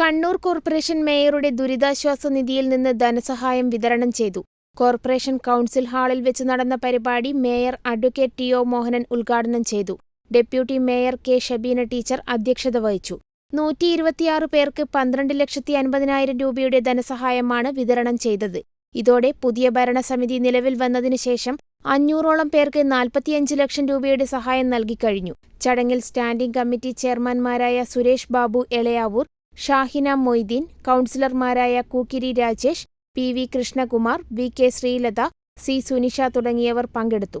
Kannur corporation മേയറുടെ ദുരിതാശ്വാസ നിധിയിൽ നിന്ന് ധനസഹായം വിതരണം ചെയ്തു. കോർപ്പറേഷൻ കൗൺസിൽ ഹാളിൽ വെച്ച് നടന്ന പരിപാടി mayor advocate T O Mohanan ഉദ്ഘാടനം ചെയ്തു. Deputy mayor K Shabeena teacher അധ്യക്ഷത വഹിച്ചു. നൂറ്റി ഇരുപത്തിയാറ് പേർക്ക് പന്ത്രണ്ട് ലക്ഷത്തി അൻപതിനായിരം രൂപയുടെ ധനസഹായമാണ് വിതരണം ചെയ്തത്. ഇതോടെ പുതിയ ഭരണസമിതി നിലവിൽ വന്നതിനു ശേഷം അഞ്ഞൂറോളം പേർക്ക് നാൽപ്പത്തിയഞ്ച് ലക്ഷം രൂപയുടെ സഹായം നൽകിക്കഴിഞ്ഞു ചടങ്ങിൽ സ്റ്റാൻഡിംഗ് കമ്മിറ്റി ചെയർമാൻമാരായ സുരേഷ് ബാബു എളയാവൂർ ഷാഹിന മൊയ്തീൻ കൗൺസിലർമാരായ Kookkiri Rajesh P V Krishnakumar V K Sreelatha C Sunisha തുടങ്ങിയവർ പങ്കെടുത്തു.